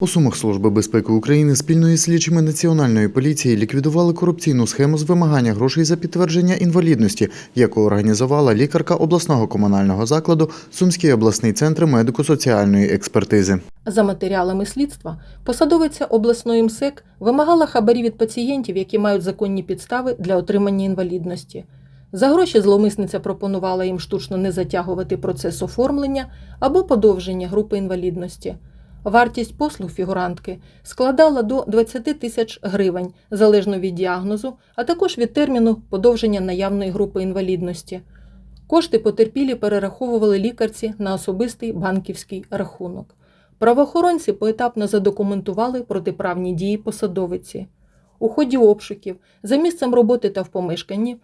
У Сумах Служби безпеки України спільно із слідчими Національної поліції ліквідували корупційну схему з вимагання грошей за підтвердження інвалідності, яку організувала лікарка обласного комунального закладу Сумський обласний центр медико-соціальної експертизи. За матеріалами слідства, посадовиця обласної МСЕК вимагала хабарі від пацієнтів, які мають законні підстави для отримання інвалідності. За гроші зловмисниця пропонувала їм штучно не затягувати процес оформлення або подовження групи інвалідності. Вартість послуг фігурантки складала до 20 тисяч гривень залежно від діагнозу, а також від терміну подовження наявної групи інвалідності. Кошти потерпілі перераховували лікарці на особистий банківський рахунок. Правоохоронці поетапно задокументували протиправні дії посадовиці. У ході обшуків за місцем роботи та в помешканні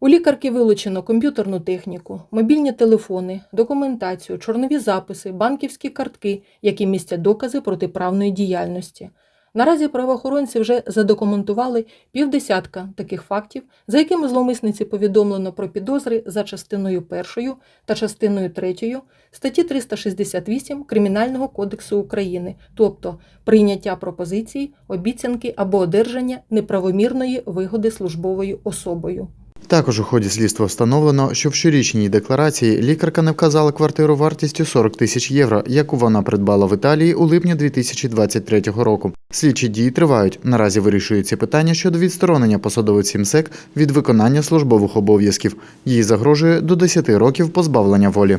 у лікарки вилучено комп'ютерну техніку, мобільні телефони, документацію, чорнові записи, банківські картки, які містять докази протиправної діяльності. Наразі правоохоронці вже задокументували півдесятка таких фактів, за якими зловмисниці повідомлено про підозри за частиною 1 та частиною 3 статті 368 Кримінального кодексу України, тобто прийняття пропозицій, обіцянки або одержання неправомірної вигоди службовою особою. Також у ході слідства встановлено, що в щорічній декларації лікарка не вказала квартиру вартістю 40 тисяч євро, яку вона придбала в Італії у липні 2023 року. Слідчі дії тривають. Наразі вирішується питання щодо відсторонення посадовиці МСЕК від виконання службових обов'язків. Їй загрожує до 10 років позбавлення волі.